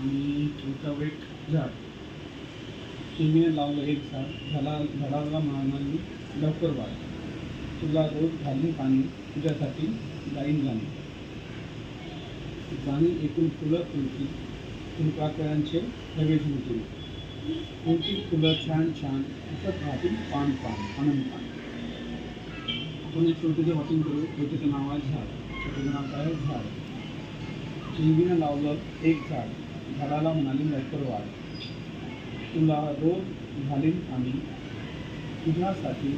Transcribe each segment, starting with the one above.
आणि ठेवता एक झाड चिमणीने लावलं एक झाड झाडा झाडाला म्हणाली लवकर वाढ. तुला रोज घालणे पाणी तुझ्यासाठी जाईन जाणे जाणी एकूण फुलं फुलती फुलपाकळ्यांचे हवे झुलतील फुलती फुलं छान छान असत राहतील पान पान आनंद पान. आपण एक छोटीचं वाचन करू छोटीचं नाव आहे झाड. छोटीचं नाव काय? आहे झाड. चिंगीनं लावलं एक झाड. झाडाला म्हणाली लवकर वाढ. तुला रोज घालीन आम्ही तुझ्यासाठी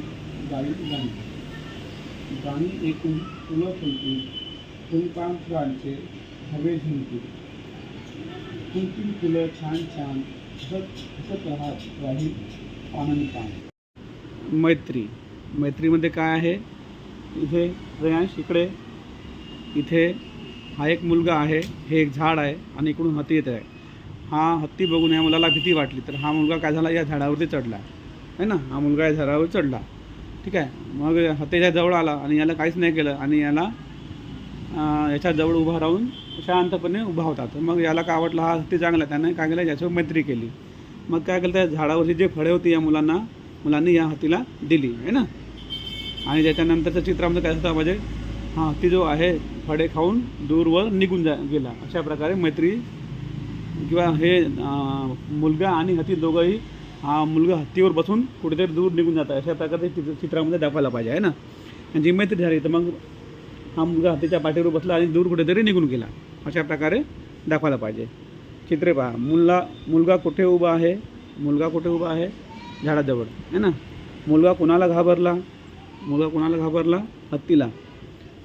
गाडी गाणी गाणी एकूण फुलं फुलतील. फुलपान फुलांचे हवे झुंकतील फुलतील फुलं छान छान. हसत हसत राहत राहील आनंद पान. मैत्री. मैत्रीमध्ये काय आहे? इथे प्रयांश इकडे. इथे हा एक मुलगा आहे हे एक झाड आहे आणि इकडून हत्ती येत आहे. हा हत्ती बघून या मुलाला भीती वाटली तर हा मुलगा काय झाला? या झाडावरती चढला. आहे ना? हा मुलगा या झाडावर चढला. ठीक आहे? मग हत्तीच्या जवळ आला आणि याला काहीच नाही केलं आणि याला याच्याजवळ याच्या जवळ उभा राहून शांतपणे उभा होता. तर मग याला काय वाटलं? हा हत्ती चांगला त्याने काय केलं? याच्यावर मैत्री केली. मग काय केलं? त्या झाडावरची जे फळे होती या मुलांना मुलांनी या हत्तीला दिली. आहे ना? आणि त्याच्यानंतरच्या चित्रामध्ये काय होतं? म्हणजे हा ती जो आहे फळे खाऊन दूरवर निघून जा गेला. अशा प्रकारे मैत्री किंवा हे मुलगा आणि हत्ती दोघंही हा मुलगा हत्तीवर बसून कुठेतरी दूर निघून जातात. अशा प्रकारे चित्र चित्रामध्ये दाखवायला पाहिजे आहे ना? आणि जी मैत्री झाली तर मग हा मुलगा हत्तीच्या पाठीवर बसला आणि दूर कुठेतरी निघून गेला. अशा प्रकारे दाखवायला पाहिजे. चित्रे पहा. मुलगा मुलगा कुठे उभा आहे? मुलगा कुठे उभा आहे? झाडाजवळ आहे ना? मुलगा कोणाला घाबरला? मुलगा कोणाला घाबरला? हत्तीला.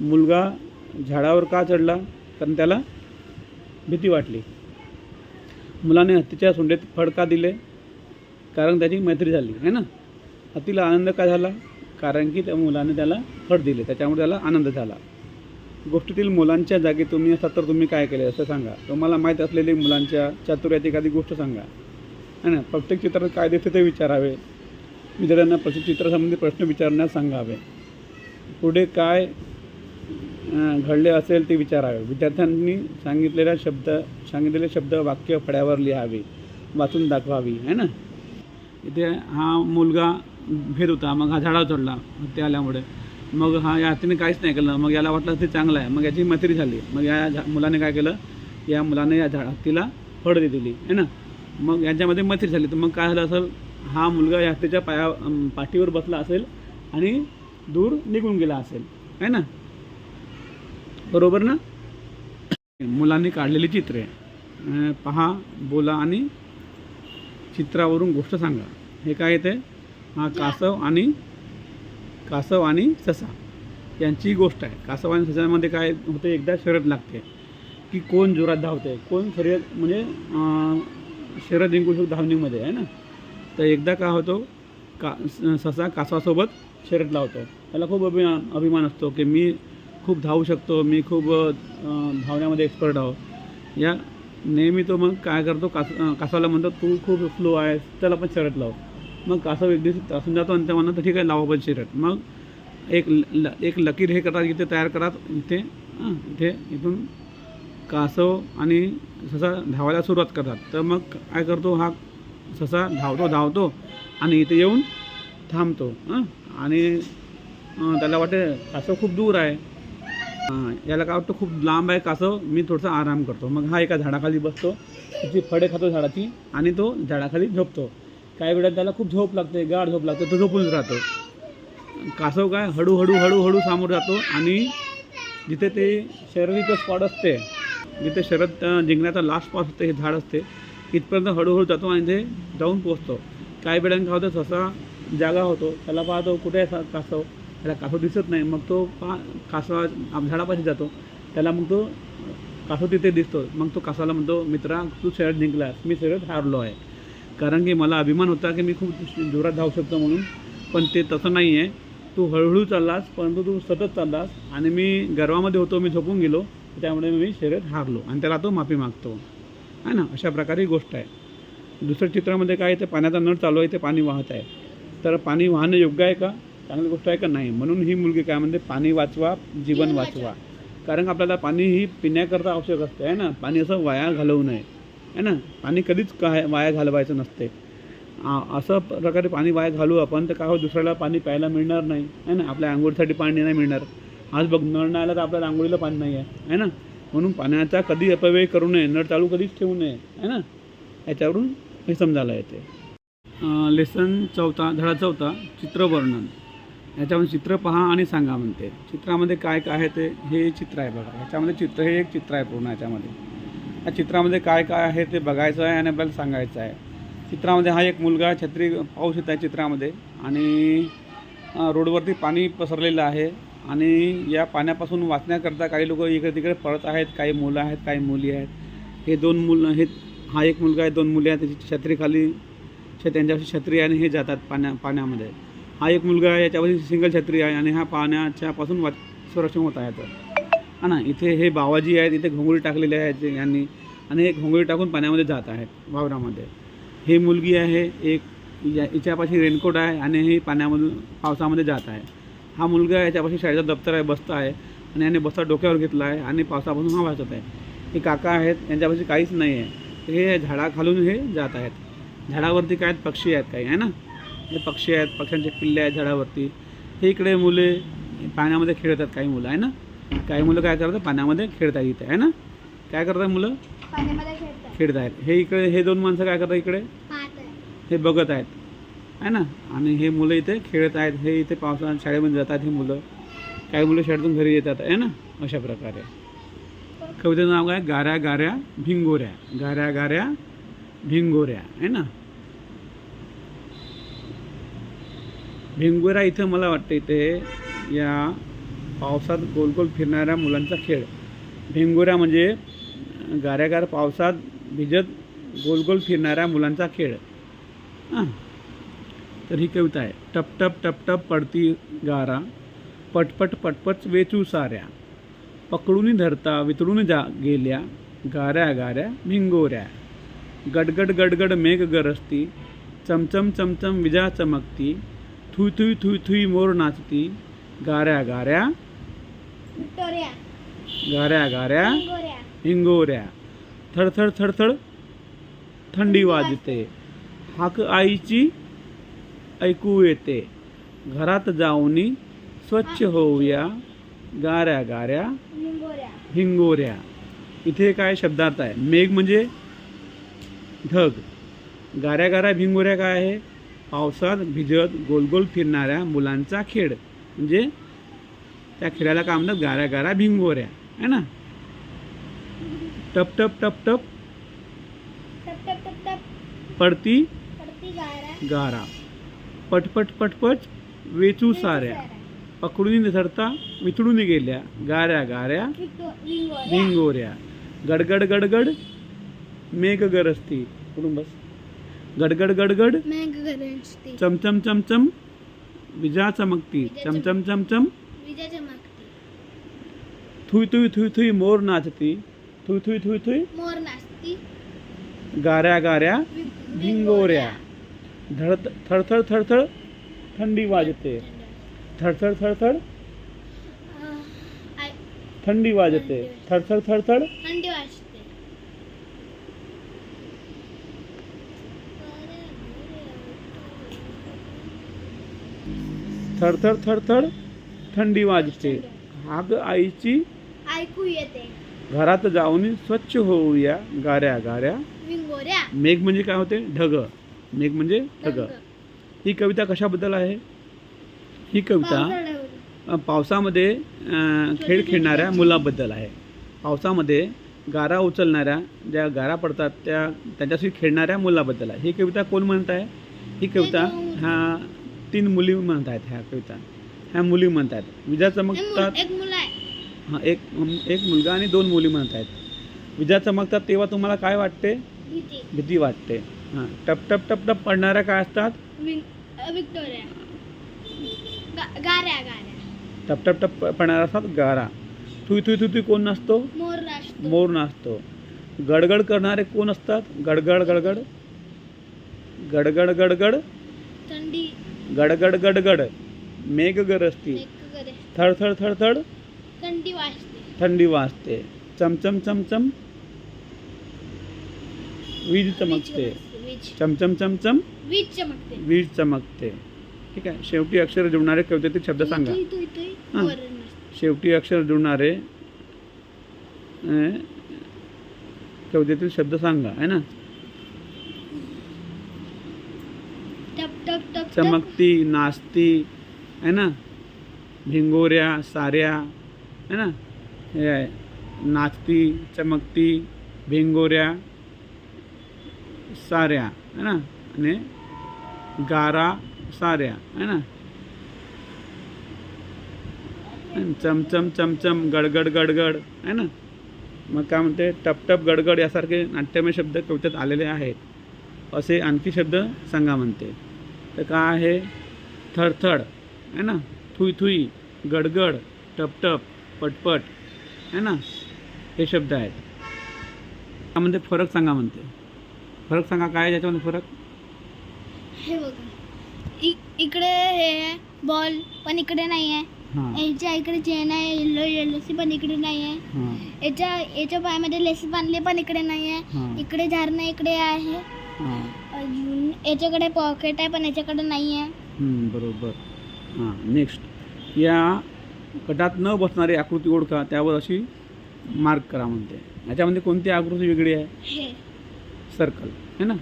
मुलगा झाडावर का चढला? कारण त्याला भीती वाटली. मुलाने हत्तीच्या सोंडेत फड का दिले? कारण त्याची मैत्री झाली है ना? हत्तीला आनंद का झाला? कारण की त्या मुलाने त्याला फड दिले त्याच्यामुळे त्याला आनंद झाला. गोष्टीतील मुलांच्या जागी तुम्ही असतात तर तुम्ही काय केले असं सांगा. तुम्हाला माहीत असलेली मुलांच्या चातुर्याची एखादी गोष्ट सांगा. है ना? प्रत्येक चित्रात काय दिसते ते विचारावे. विद्यार्थ्यांना प्रत्येक चित्रासंबंधी प्रश्न विचारण्यास सांगावे. पुढे काय घडले असेल ते विचारावे. विद्यार्थ्यांनी सांगितलेल्या शब्द सांगितलेले शब्द वाक्य फळ्यावर लिहावे वाचून दाखवावी है ना? इथे हा मुलगा भेद होता मग हा झाडावर चढला ते आल्यामुळे. मग हा या हातीने काहीच नाही केलं. मग याला वाटलं ते चांगलं आहे. मग याची मैत्री झाली. मग या झा मुलाने काय केलं? या मुलाने या झाड हत्तीला फळ दिली है ना? मग यांच्यामध्ये मैत्री झाली. तर मग काय झालं असेल? हा मुलगा या हत्तीच्या पाया पाठीवर बसला असेल आणि दूर निघून गेला असेल आहे ना? बरोबर ना? मुलांनी काढलेली चित्रे. पहा बोला आणि चित्रावरून गोष्ट सांगा. हे काय येते हा कासव आणि कासव आणि ससा. यांची गोष्ट आहे. कासव आणि ससामध्ये काय होते एकदा शरद लागते. की कोण जोरात धावते कोण शर्यत म्हणजे शरद जिंकू शकतो धावणीमध्ये आहे ना? तर एकदा काय होतो? का स- ससा कासवासोबत शर्यत लावतो. त्याला खूप अभिमान अभिमान असतो की मी खूप धावू शकतो. मी खूप धावण्यामध्ये एक्सपर्ट आहो. या नेहमी तो मग काय करतो? कास कासाला कासवाला म्हणतो तू खूप स्लो आहेस. त्याला पण शर्यत लाव. मग कासव एक दिवशी तासून जातो आणि त्या म्हणतो ठीक आहे लावा पण शर्यत मग एक ल ल- एक लकीर हे करतात इथे तयार करतात इथे इथे इथून कासव आणि ससा धावायला सुरुवात करतात. तर मग काय करतो हा ससा धावतो धावतो आणि इथे येऊन थांबतो आणि त्याला वाटते कासव खूप दूर आहे. हां याला काय वाटतं खूप लांब आहे कासव मी थोडासा आराम करतो. मग हा एका झाडाखाली बसतो त्याची फळे खातो झाडाची आणि तो झाडाखाली झोपतो. काही वेळात त्याला खूप झोप लागते गाढ झोप लागते तो झोपून राहतो. कासव काय हळूहळू हळूहळू सामोर जातो आणि जिथे ते शर्यतीचं स्पॉट असते जिथे शरद जिंकण्याचा लास्ट स्पॉट असते हे झाड असते इथपर्यंत हळूहळू जातो आणि ते जाऊन पोचतो काही वेळानं काय होतं ससा जागा होतो त्याला पाहतो कुठे आहे कासव? त्याला कासव दिसत नाही. मग तो पा कासवा झाडापाशी जातो. त्याला मग तो कासव तिथे दिसतो. मग तो कासाला म्हणतो मित्रा तू शर्यत जिंकलास. मी शर्यत हारलो आहे. कारण की मला अभिमान होता की मी खूप जोरात धावू शकतो म्हणून. पण ते तसं नाही आहे तू हळूहळू चाललास परंतु तू सतत चाललास. आणि मी गर्वामध्ये होतो मी झोपून गेलो. त्यामुळे मी शर्यत हारलो. आणि त्याला तो माफी मागतो. आहे ना? अशा प्रकारे ही गोष्ट आहे. दुसऱ्या चित्रामध्ये काय आहे? ते पाण्याचा नळ चालू आहे ते पाणी वाहत आहे. तर पाणी वाहणं योग्य आहे का? चांगली गोष्ट आहे का? नाही. म्हणून ही मुलगी काय म्हणते? पाणी वाचवा जीवन वाचवा. कारण आपल्याला पाणी ही पिण्याकरता आवश्यक असते आहे ना? पाणी असं वाया घालवू नये आहे ना? पाणी कधीच काय वाया घालवायचं नसते. असं प्रकारे पाणी वाया घालू आपण तर काय हो दुसऱ्याला पाणी प्यायला मिळणार नाही आहे ना? आपल्या आंघोळीसाठी पाणी नाही मिळणार. आज बघ नळ नाही आला तर आपल्याला आंघोळीला पाणी नाही आहे आहे ना? म्हणून पाण्याचा कधी अपव्यय करू नये नळ चालू कधीच ठेवू नये आहे ना? याच्यावरून हे समजायला येते. लेसन चौथा धडा चौथा चित्रवर्णन. याच्यामध्ये चित्र पहा आणि सांगा म्हणते. चित्रामध्ये काय काय आहे ते हे चित्र आहे बघा. ह्याच्यामध्ये चित्र हे एक चित्र आहे पूर्ण याच्यामध्ये. या चित्रामध्ये काय काय आहे ते बघायचं आहे आणि आपल्याला सांगायचं आहे. चित्रामध्ये हा एक मुलगा छत्री पाऊस येत आहे चित्रामध्ये. आणि रोडवरती पाणी पसरलेलं आहे. आणि या पाण्यापासून वाचण्याकरता काही लोक इकडे तिकडे पळत आहेत. काही मुलं आहेत काही मुली आहेत. हे दोन मुलं हे हा एक मुलगा आहे दोन मुली आहेत. त्याची छत्रीखाली छ त्यांच्यापाशी छत्री आहे आणि हे जातात पाण्या पाण्यामध्ये. हा एक मुलगा आहे याच्यापाशी सिंगल छत्री आहे आणि हा पाण्याच्यापासून वा वाच संरक्षण होत आहे तर हा ना इथे हे बावाजी आहेत इथे घोंगडी टाकलेली आहे यांनी आणि हे घोंगडी टाकून पाण्यामध्ये जात आहेत वावरामध्ये. ही मुलगी आहे एक या हिच्यापाशी रेनकोट आहे आणि ही पाण्यामधून पावसामध्ये जात आहे. हा मुलगा याच्यापाशी शाळेचा दप्तर आहे बस्ता आहे आणि याने बस्ता डोक्यावर घेतला आहे आणि पावसापासून हा वाचत आहे. हे काका आहेत यांच्यापाशी काहीच नाही आहे हे झाडाखालून हे जात आहेत. झाडावरती काय आहेत पक्षी आहेत काही आहे ना? हे पक्षी आहेत पक्ष्यांचे पिल्ले आहेत झाडावरती. हे इकडे मुले पाण्यामध्ये खेळतात काही मुलं आहे ना? काही मुलं काय करतात? पाण्यामध्ये खेळतात इथे आहे ना? काय करतात मुलं? खेळत आहेत हे इकडे हे दोन माणसं काय करतात इकडे? हे बघत आहेत आहे ना? आणि हे मुलं इथे खेळत आहेत. हे इथे पावसाळ्यात शाळेमध्ये जातात ही मुलं. काही मुलं शाळेतून घरी येतात आहे ना? अशा प्रकारे. कवितेचं नाव काय? गाऱ्या गाऱ्या भिंगोऱ्या. गाऱ्या गाऱ्या भिंगोऱ्या आहे ना? भिंगोऱ्या इथं मला वाटतं इथे या पावसात गोल गोल फिरणाऱ्या मुलांचा खेळ. भिंगोऱ्या म्हणजे गाऱ्यागार पावसात भिजत गोल गोल फिरणाऱ्या मुलांचा खेळ. हां. तर ही कविता आहे. टप टप पडती गारा. पटपट पटपट वेचू साऱ्या. पकडून धरता वितळून जा गेल्या. गाऱ्या गाऱ्या भिंगोऱ्या. गडगड गडगड मेघ गरजती. चमचम चमचम विजा चमकती. थुई थुई थुई थुई मोर नाचती. गाऱ्या गाऱ्या. गाऱ्या गाऱ्या गोऱ्या. हिंगोऱ्या. थडथड थडथड थंडी वाजते. हाक आईची ऐकू येते. घरात जाऊनी स्वच्छ होऊया. गाऱ्या गाऱ्या. हिंगोऱ्या. इथे काय शब्दार्थ आहे? मेघ म्हणजे ढग. गाऱ्या गाऱ्या भिंगोऱ्या काय आहे? पावसात भिजत गोलगोल फिरणाऱ्या मुलांचा खेळ. म्हणजे त्या खेळाला काय म्हणतात? गाऱ्या गाऱ्या भिंगोऱ्या. आहे ना? टप टप टप टप. टप टप टप टप. पडती पडती गारा. गारा. पटपट पटपट वेचू साऱ्या. पकडून धरता वितळून गेल्या. गाऱ्या गाऱ्या. भिंगोऱ्या गडगड गडगड. मेघ गरजती. बस. गड़गड़ गड़गड़। चम चम विजा चमकती। चम चम थुई थुई थुई थुई मोर नाचती। Thuy Thuy Thuy Thuy. मोर नाचती। गाऱ्या गाऱ्या। भिंगोऱ्या। धड़ थड़ थड़ थड़ वाजते। थड़ थड़ ठंडी वाजते थड़ थड़ ठंडी वाज थडथड थडथड थंडी वाजते. हाग आईची ऐकू येते. घरात जाऊन स्वच्छ होऊया गाऱ्या गाऱ्या. विंगोऱ्या. मेघ म्हणजे काय होते? ढग. मेघ म्हणजे ढग. ही कविता कशाबद्दल आहे? ही कविता पावसामध्ये खेळ खेळणाऱ्या मुलाबद्दल आहे. पावसामध्ये गारा उचलणाऱ्या ज्या गारा पडतात त्या त्यांच्याशी खेळणाऱ्या मुलाबद्दल आहे. ही कविता कोण म्हणत आहे ही कविता ह्या तीन मुली म्हणत आहेत ह्या कविता. ह्या मुली म्हणतात विजा चमकतात. हां एक एक मुलगा आणि दोन मुली म्हणत आहेत. विजा चमकतात तेव्हा तुम्हाला काय वाटते? भीती. भीती वाटते. हां टप टप टप टप पडणाऱ्या काय असतात? टप टप टप पडणाऱ्या असतात गारा. थुई थुई थुई थुई कोण नसतो मोर नाचतो. गडगड करणारे कोण असतात? गडगड गडगड. गडगड गडगड. थंडी गडगड गडगड. मेघ गरजती. थडथड थडथड थंडी वाजते. थंडी वाजते. चमचम चमचम वीज चमकते. चमचम चमचम वीज चमकते. वीज चमकते. ठीक आहे. शेवटी अक्षर जुळणारे कवितेतील शब्द सांगा. हां. शेवटी अक्षर जुळणारे कवितेतील शब्द सांगा. है ना टप टप टप टप चमकती नाचती है ना? भिंगोऱ्या साऱ्या है ना? हे आहे. नाचती चमकती भिंगोऱ्या साऱ्या है ना? आणि गारा साऱ्या है ना? चमचम चमचम गडगड गडगड है ना? मग काय म्हणते? टपटप गडगड यासारखे नाट्यमय शब्द कवितेत आलेले आहेत. असे आणखी शब्द सांगा म्हणते. तर काय आहे? थडथड है ना? थुई थुई गडगड टपटप पटपट है ना? हे शब्द आहेत. त्यामध्ये फरक सांगा म्हणते. फरक सांगा काय आहे याच्यामध्ये फरक? हे बघा. इकडे हे बॉल पण इकडे नाही आहे. हां. याच्या इकडे चेन आहे येल्लो येल्लोसी पण इकडे नाही आहे. हां. याच्या याच्या पायामध्ये लेसी बांधले पण इकडे नाही आहे. इकडे झारणं इकडे आहे. अजून याच्याकडे पॉकेट आहे पण याच्याकडे नाही आहे. हम्म, बरोबर. हां नेक्स्ट या गटात न बसणारी आकृती ओळखा त्यावर अशी मार्क करा म्हणते. याच्यामध्ये कोणती आकृती वेगळी आहे? हे. सर्कल है ना?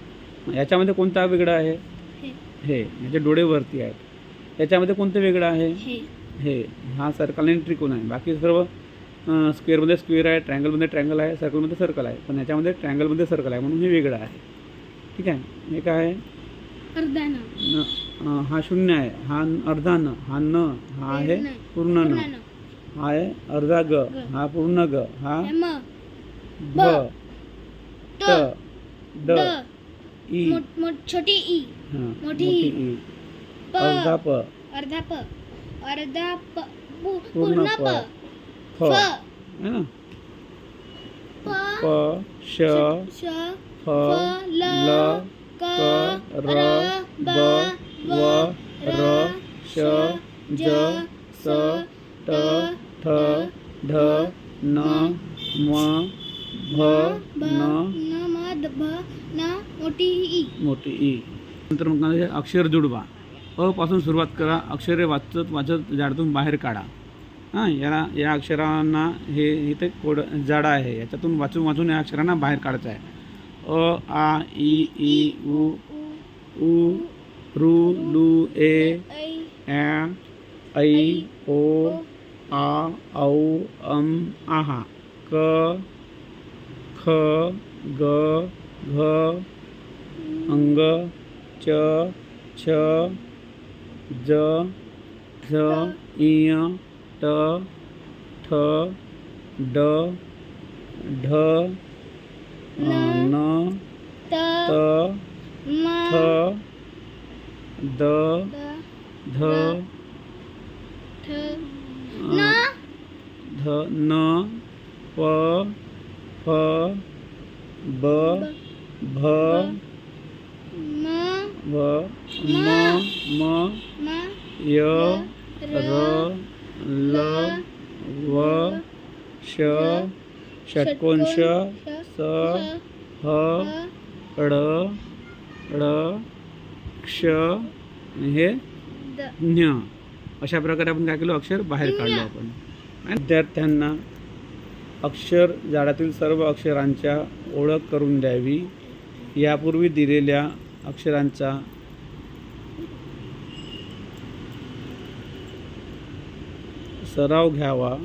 याच्यामध्ये कोणता वेगळा आहे? हे. हे याचे डोळे वरती आहेत. याच्यामध्ये कोणतं वेगळं आहे? हे. हे हा सर्कल आणि त्रिकोण आहे. बाकी सर्व स्क्वेअरमध्ये स्क्वेअर आहे ट्रँगलमध्ये ट्रँगल आहे सर्कलमध्ये सर्कल आहे. पण याच्यामध्ये ट्रँगलमध्ये सर्कल आहे म्हणून हे वेगळं आहे. ठीक आहे. हे काय न अं, हा शून्य आहे. हा न- अर्धा न हा न हा आहे पूर्ण. पूर्ण न. हा आहे अर्धा ग. ग. हा पूर्ण ग. हा म ब. ट त. ड ड ई. मोठ- मोठ- छोटी ई. हा, मोठी मोठी ई. प. अर्धा प. अर्धा प. अर्धा प. पू- पूर्ण प. प. फ. फ. है ना? प. प श श. फ ल क र ब व र श ज स ट ठ ढ न म भ न म भ न मोठी ई मोठी ई नंतर मग अक्षर जुडवा अ पासून सुरुवात करा अक्षरे वाचत वाचत झाडातून बाहेर काढा हां याला या अक्षरांना हे इथे कोड जाडा आहे याच्यातून वाचून वाचून या अक्षरांना बाहेर काढायचं आहे अ आ ई ई उ उ उ रू लू ए ऐ ॲ ऐ ओ आ औ अम आहा क ख ग घ अंग च छ ज झ इय ट ठ ड ढ अ, न त थ द ध न ध न प फ ब भ म व म म य र ल व श षटकोन श स ह ळ ळ क्ष हे ज्ञ अशा प्रकारे आपण काय केलं? अक्षर बाहेर काढलं आपण. आणि विद्यार्थ्यांना अक्षर झाडातील सर्व अक्षरांच्या ओळख करून द्यावी. यापूर्वी दिलेल्या अक्षरांचा सराव घ्यावा.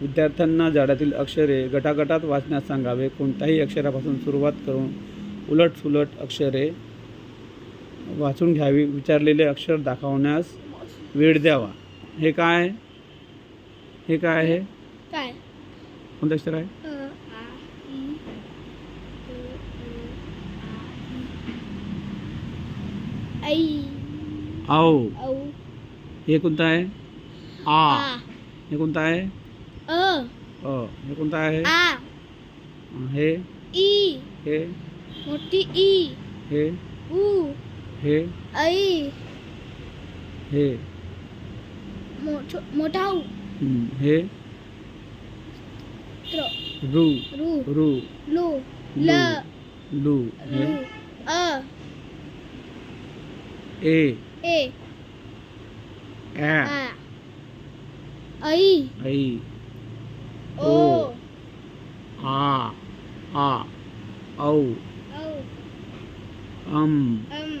विद्यार्थ्यांना झाडातील अक्षरे गटागटात वाचण्यास सांगावे. कोणत्याही अक्षरापासून सुरुवात करून उलटसुलट अक्षरे वाचून घ्यावी. विचारलेले अक्षर दाखवण्यास वेळ द्यावा. हे काय? हे काय आहे? काय? कोणतं अक्षर आहे? अ आ ई अ, ऐ औ. औ. हे कोणतं आहे? आ. हे कोणतं आहे? अ अ हे कोणतं आहे आ हे ई हे मोठी ई हे उ हे ऐ हे मो- छो- मोठा उ हम्म, हे त्र रू रु रू लु ल लू हे लू अ ए ए ॲ आ ऐ ऐ ओ ओ. आ आ औ औ अम अम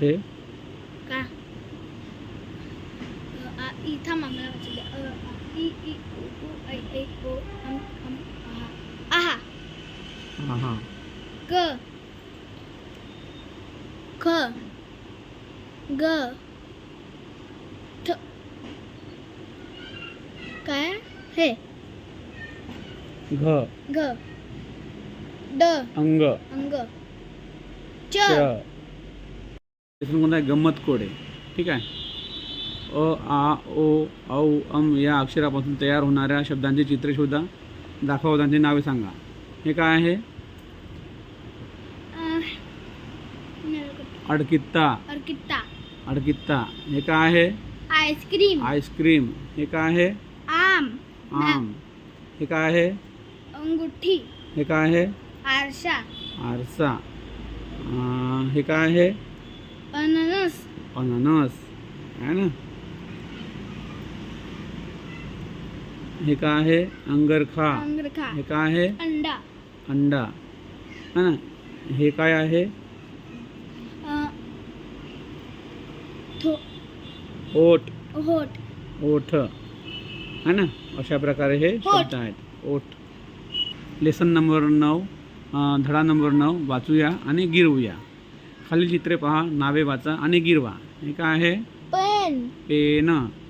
हे का अ, आ इ थांबा मला वाचू द्या अ आ इ ई उ ऊ ऐ ऐ ओ अम अम आहा आहा हा हा ग ख ग ठ काय हे? घ. ग ड. अंग. अंग. च. कोणता गंमत कोड. आहे ठीक आहे. अ आ ओ औ अम या अक्षरापासून तयार होणाऱ्या शब्दांची चित्रे शोधा. दाखवा त्यांची नावे सांगा. हे काय आहे? अडकित्ता. अर्किता अडकित्ता. हे काय आहे? Ice cream. Ice cream. हे काय आहे? आम। हे काय आहे? अंगुठी। हे काय आहे? आरशा आरसा। अं, हे काय आहे? अननस। अननस आहे ना? हे काय आहे? अंगरखा। अंगरखा। हे काय आहे? अंडा। अंडा है ना? हे काय आहे? थो ओट ओठ। है ना? अशा प्रकारे हे ओठ. शब्द आहेत. ओठ. लेसन नंबर नऊ धडा नंबर नऊ वाचूया आणि गिरवूया. खालील चित्रे पहा नावे वाचा आणि गिरवा. हे काय आहे? पेन. पेन.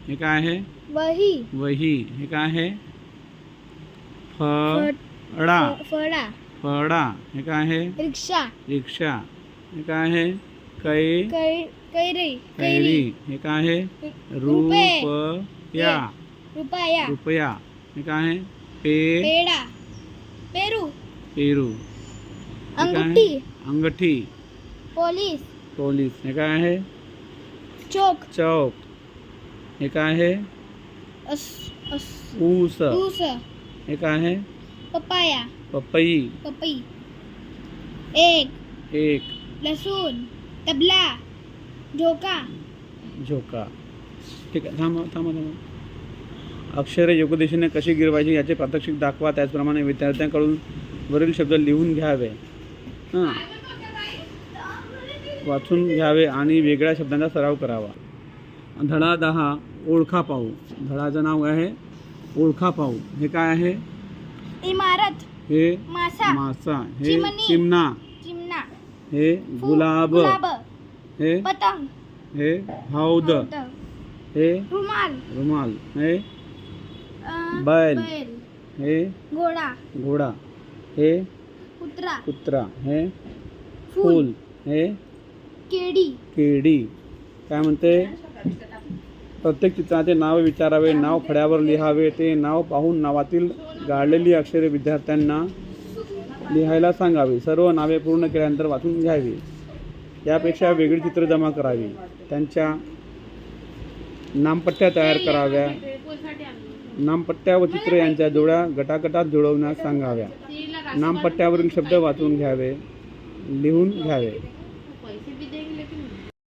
हे काय आहे? वही. वही. हे काय आहे? फळा फळा फळा हे काय आहे? रिक्षा. रिक्षा. हे काय आहे? कै कै कैरी. कैरी. हे काय आहे? रुपये. रुपया. रुपया. हे काय आहे? पे. पेडा पेरू. पेरू. हे काय आहे? अंगठी. अंगठी. पोलीस. पोलीस. हे काय आहे? चोक. चौक. हे काय आहे? अस अस. ऊस. ऊस. हे काय आहे? पपाया. पपई. पपई. एक. एक. लसूण. तबला. झोका. झोका. ठीक आहे. थांबा थांबा थांबा. अक्षरे योग्य दिशेने कशी गिरवायची याचे प्रात्यक्षिक दाखवा. त्याचप्रमाणे विद्यार्थ्यांकडून वरील शब्द लिहून घ्यावे. हां. वाचून घ्यावे आणि वेगळ्या शब्दांचा सराव करावा. धडा दहा ओळखा पाहू धडाचं नाव आहे ओळखा पाहू हे काय आहे? इमारत. हे मासा. मासा. हे चिमणी. हे गुलाब. हे पतंग. हे हौद. हे रुमाल. रुमाल. हे बैल. हे? घोडा. घोडा. हे? कुत्रा. कुत्रा. हे? फूल. हे? केडी. केडी. काय म्हणते? प्रत्येक चित्राचे नाव विचारावे नाव फळ्यावर लिहावे ते नाव पाहून नावातील गाळलेली अक्षरे विद्यार्थ्यांना लिहायला सांगावी. सर्व नावे पूर्ण केल्यानंतर वाचून घ्यावी. यापेक्षा वेगळी चित्र जमा करावी. त्यांच्या नामपट्ट्या तयार कराव्या. नामपट्ट्या व चित्र यांच्या जोड्या गटागटात जुळवण्यास सांगाव्या. नामपट्ट्यावरील शब्द वाचून घ्यावे लिहून घ्यावे.